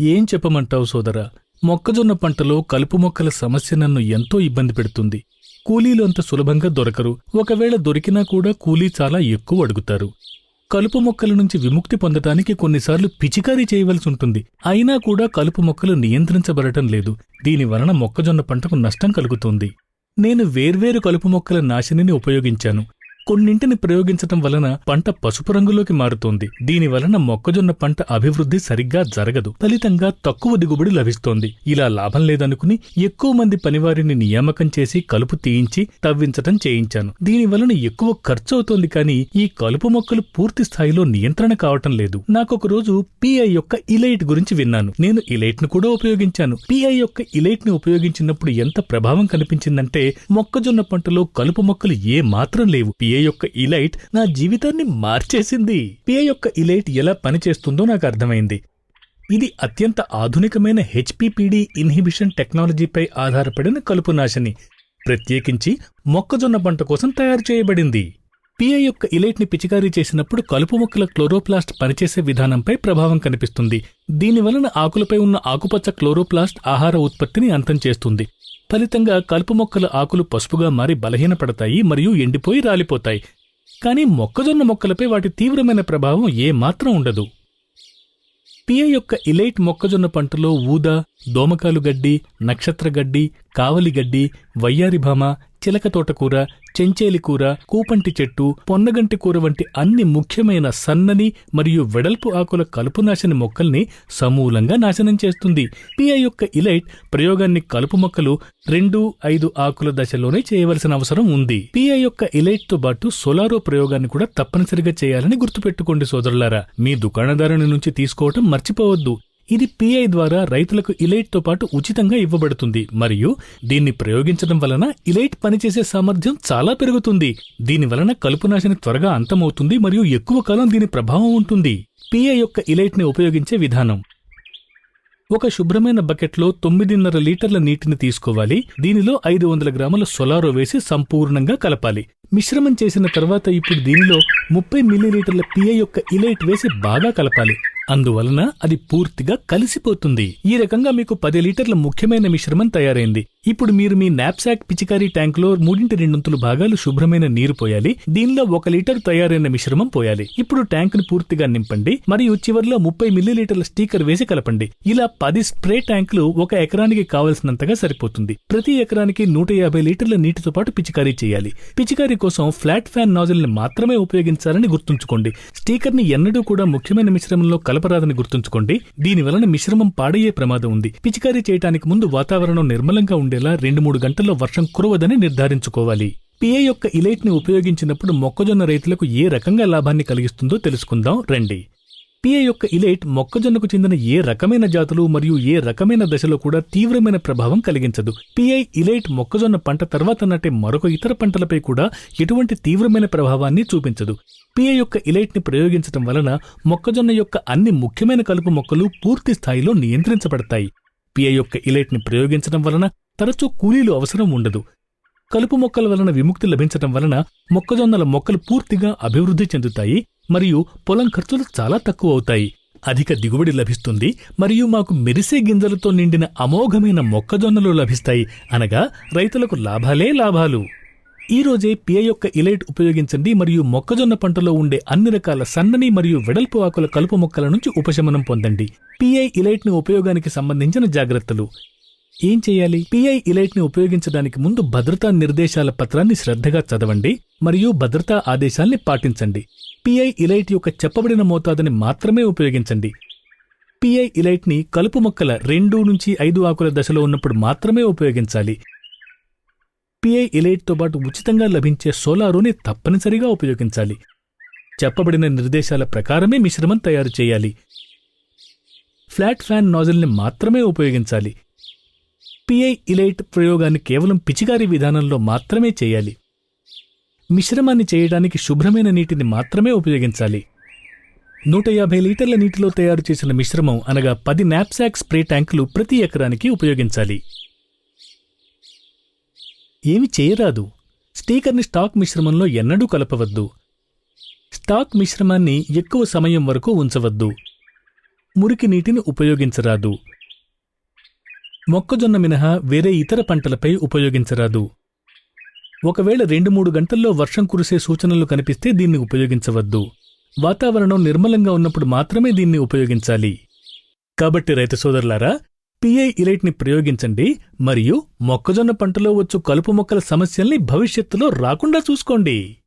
ఏం చెప్పమంటావు సోదరా? మొక్కజొన్న పంటలో కలుపు మొక్కల సమస్య నన్ను ఎంతో ఇబ్బంది పెడుతుంది. కూలీలు అంత సులభంగా దొరకరు. ఒకవేళ దొరికినా కూడా కూలీ చాలా ఎక్కువ అడుగుతారు. కలుపు మొక్కల నుంచి విముక్తి పొందటానికి కొన్నిసార్లు పిచికారీ చేయవలసి ఉంటుంది. అయినా కూడా కలుపు మొక్కలు నియంత్రించబడటం లేదు. దీని వలన మొక్కజొన్న పంటకు నష్టం కలుగుతుంది. నేను వేర్వేరు కలుపు మొక్కల నాశినిని ఉపయోగించాను. కొన్నింటిని ప్రయోగించటం వలన పంట పసుపు రంగులోకి మారుతోంది. దీని వలన మొక్కజొన్న పంట అభివృద్ధి సరిగ్గా జరగదు. ఫలితంగా తక్కువ దిగుబడి లభిస్తోంది. ఇలా లాభం లేదనుకుని ఎక్కువ మంది పనివారిని నియామకం చేసి కలుపు తీయించి తవ్వించటం చేయించాను. దీని వలన ఎక్కువ ఖర్చు అవుతోంది కానీ ఈ కలుపు మొక్కలు పూర్తి స్థాయిలో నియంత్రణ కావటం లేదు. నాకొక రోజు పిఐ యొక్క ఇలైట్ గురించి విన్నాను. నేను ఇలైట్ను కూడా ఉపయోగించాను. పిఐ యొక్క ఇలైట్ని ఉపయోగించినప్పుడు ఎంత ప్రభావం కనిపించిందంటే మొక్కజొన్న పంటలో కలుపు మొక్కలు ఏ మాత్రం లేవు. పిఐ యొక్క ఇలైట్ నా జీవితాన్ని మార్చేసింది. పిఏ యొక్క ఇలైట్ ఎలా పనిచేస్తుందో నాకు అర్థమైంది. ఇది అత్యంత ఆధునికమైన హెచ్పిపిడి ఇన్హిబిషన్ టెక్నాలజీపై ఆధారపడిన కలుపు నాశని ప్రత్యేకించి మొక్కజొన్న పంట కోసం తయారు చేయబడింది. పిఏ యొక్క ఇలైట్ని పిచికారీ చేసినప్పుడు కలుపు మొక్కల క్లోరోప్లాస్ట్ పనిచేసే విధానంపై ప్రభావం కనిపిస్తుంది. దీనివలన ఆకులపై ఉన్న ఆకుపచ్చ క్లోరోప్లాస్ట్ ఆహార ఉత్పత్తిని అంతం చేస్తుంది. ఫలితంగా కలుపు మొక్కల ఆకులు పసుపుగా మారి బలహీనపడతాయి మరియు ఎండిపోయి రాలిపోతాయి. కానీ మొక్కజొన్న మొక్కలపై వాటి తీవ్రమైన ప్రభావం ఏమాత్రం ఉండదు. పియ యొక్క ఇలైట్ మొక్కజొన్న పంటలో ఊద దోమకాలు గడ్డి నక్షత్ర గడ్డి కావలి గడ్డి వయ్యారి భామ చిలక తోటకూర చెంచేలి కూర కూపంటి చెట్టు పొన్నగంటి కూర వంటి అన్ని ముఖ్యమైన సన్నని మరియు వెడల్పు ఆకుల కలుపునాశని మొక్కల్ని సమూలంగా నాశనం చేస్తుంది. పిఐ యొక్క ఇలైట్ ప్రయోగాన్ని కలుపు మొక్కలు రెండు ఐదు ఆకుల దశలోనే చేయవలసిన అవసరం ఉంది. పిఐ యొక్క ఇలైట్తో పాటు సోలారో ప్రయోగాన్ని కూడా తప్పనిసరిగా చేయాలని గుర్తుపెట్టుకోండి సోదరులారా. మీ దుకాణదారుని నుంచి తీసుకోవటం మర్చిపోవద్దు. ఇది పిఐ ద్వారా రైతులకు ఇలైట్తో పాటు ఉచితంగా ఇవ్వబడుతుంది. మరియు దీన్ని ప్రయోగించడం వలన ఇలైట్ పనిచేసే సామర్థ్యం చాలా పెరుగుతుంది. దీని వలన కలుపు నాశని త్వరగా అంతమవుతుంది మరియు ఎక్కువ కాలం దీని ప్రభావం ఉంటుంది. పిఐ యొక్క ఇలైట్ని ఉపయోగించే విధానం. ఒక శుభ్రమైన బకెట్లో తొమ్మిదిన్నర లీటర్ల నీటిని తీసుకోవాలి. దీనిలో ఐదు వందల గ్రాముల సొలారో వేసి సంపూర్ణంగా కలపాలి. మిశ్రమం చేసిన తర్వాత ఇప్పుడు దీనిలో ముప్పై మిల్లీలీటర్ల పిఐ యొక్క ఇలైట్ వేసి బాగా కలపాలి. అందువలన అది పూర్తిగా కలిసిపోతుంది. ఈ రకంగా మీకు పది లీటర్ల ముఖ్యమైన మిశ్రమం తయారైంది. ఇప్పుడు మీరు మీ నాప్సాక్ పిచికారీ ట్యాంక్లో మూడింటి రెండొంతులు భాగాలు శుభ్రమైన నీరు పోయాలి. దీనిలో ఒక లీటర్ తయారైన మిశ్రమం పోయాలి. ఇప్పుడు ట్యాంకును పూర్తిగా నింపండి. మరియు చివరిలో ముప్పై మిల్లీలీటర్ల స్టీకర్ వేసి కలపండి. ఇలా పది స్ప్రే ట్యాంకులు ఒక ఎకరానికి కావలసినంతగా సరిపోతుంది. ప్రతి ఎకరానికి నూట యాభై లీటర్ల నీటితో పాటు పిచికారీ చేయాలి. పిచికారీ కోసం ఫ్లాట్ ఫ్యాన్ నాజిల్ని మాత్రమే ఉపయోగించాలని గుర్తుంచుకోండి. స్టీకర్ని ఎన్నడూ కూడా ముఖ్యమైన మిశ్రమంలో కలపరాదని గుర్తుంచుకోండి. దీని వలన మిశ్రమం పాడయ్యే ప్రమాదం ఉంది. పిచికారీ చేయటానికి ముందు వాతావరణం నిర్మలంగా ఉండేలా రెండు మూడు గంటల్లో వర్షం కురవదని నిర్ధారించుకోవాలి. పిఏ యొక్క ఇలైట్ని ఉపయోగించినప్పుడు మొక్కజొన్న రైతులకు ఏ రకంగా లాభాన్ని కలిగిస్తుందో తెలుసుకుందాం. రండి. పిఏ యొక్క ఇలైట్ మొక్కజొన్నకు చెందిన ఏ రకమైన జాతులు మరియు ఏ రకమైన దశలో కూడా తీవ్రమైన ప్రభావం కలిగించదు. పిఐ ఇలైట్ మొక్కజొన్న పంట తర్వాత నాటే మరొక ఇతర పంటలపై కూడా ఎటువంటి తీవ్రమైన ప్రభావాన్ని చూపించదు. పిఐ యొక్క ఇలైట్ని ప్రయోగించడం వలన మొక్కజొన్న యొక్క అన్ని ముఖ్యమైన కలుపు మొక్కలు పూర్తి స్థాయిలో నియంత్రించబడతాయి. పిఐ యొక్క ఇలైట్ని ప్రయోగించడం వలన తరచూ కూలీలు అవసరం ఉండదు. కలుపు మొక్కల వలన విముక్తి లభించటం వలన మొక్కజొన్నల మొక్కలు పూర్తిగా అభివృద్ధి చెందుతాయి. మరియు పొలం ఖర్చులు చాలా తక్కువ అవుతాయి. అధిక దిగుబడి లభిస్తుంది మరియు మాకు మెరిసే గింజలతో నిండిన అమోఘమైన మొక్కజొన్నలు లభిస్తాయి. అనగా రైతులకు లాభాలే లాభాలు. ఈ రోజే పిఐ యొక్క ఇలైట్ ఉపయోగించండి మరియు మొక్కజొన్న పంటలో ఉండే అన్ని రకాల సన్నని మరియు వెడల్పు ఆకుల కలుపు మొక్కల నుంచి ఉపశమనం పొందండి. పిఐ ఇలైట్ని ఉపయోగానికి సంబంధించిన జాగ్రత్తలు. ఏం చేయాలి? పిఐ ఇలైట్ని ఉపయోగించడానికి ముందు భద్రతా నిర్దేశాల పత్రాన్ని శ్రద్ధగా చదవండి మరియు భద్రతా ఆదేశాల్ని పాటించండి. పిఐ ఇలైట్ యొక్క చెప్పబడిన మోతాదుని మాత్రమే ఉపయోగించండి. పిఐ ఇలైట్ని కలుపు మొక్కల రెండు నుంచి ఐదు ఆకుల దశలో ఉన్నప్పుడు మాత్రమే ఉపయోగించాలి. పిఐ ఇలైట్తో పాటు ఉచితంగా లభించే సోలారోని తప్పనిసరిగా ఉపయోగించాలి. చెప్పబడిన నిర్దేశాల ప్రకారమే మిశ్రమం తయారు చేయాలి. ఫ్లాట్ ఫ్యాన్ నాజిల్ని మాత్రమే ఉపయోగించాలి. పిఐ ఇలైట్ ప్రయోగాన్ని కేవలం పిచికారీ విధానంలో మాత్రమే చేయాలి. మిశ్రమాన్ని చేయడానికి శుభ్రమైన నీటిని మాత్రమే ఉపయోగించాలి. నూట యాభై లీటర్ల నీటిలో తయారు చేసిన మిశ్రమం అనగా పది నాప్సాక్ స్ప్రే ట్యాంకులు ప్రతి ఎకరానికి ఉపయోగించాలి. ఏమి చేయరాదు. స్టీకర్ని స్టాక్ మిశ్రమంలో ఎన్నడూ కలపవద్దు. స్టాక్ మిశ్రమాన్ని ఎక్కువ సమయం వరకు ఉంచవద్దు. మురికి నీటిని ఉపయోగించరాదు. మొక్కజొన్న మినహా వేరే ఇతర పంటలపై ఉపయోగించరాదు. ఒకవేళ రెండు మూడు గంటల్లో వర్షం కురిసే సూచనలు కనిపిస్తే దీన్ని ఉపయోగించవద్దు. వాతావరణం నిర్మలంగా ఉన్నప్పుడు మాత్రమే దీన్ని ఉపయోగించాలి. కాబట్టి రైతు సోదరులారా పిఐ ఇలైట్ని ప్రయోగించండి మరియు మొక్కజొన్న పంటలో వచ్చు కలుపు మొక్కల సమస్యల్ని భవిష్యత్తులో రాకుండా చూసుకోండి.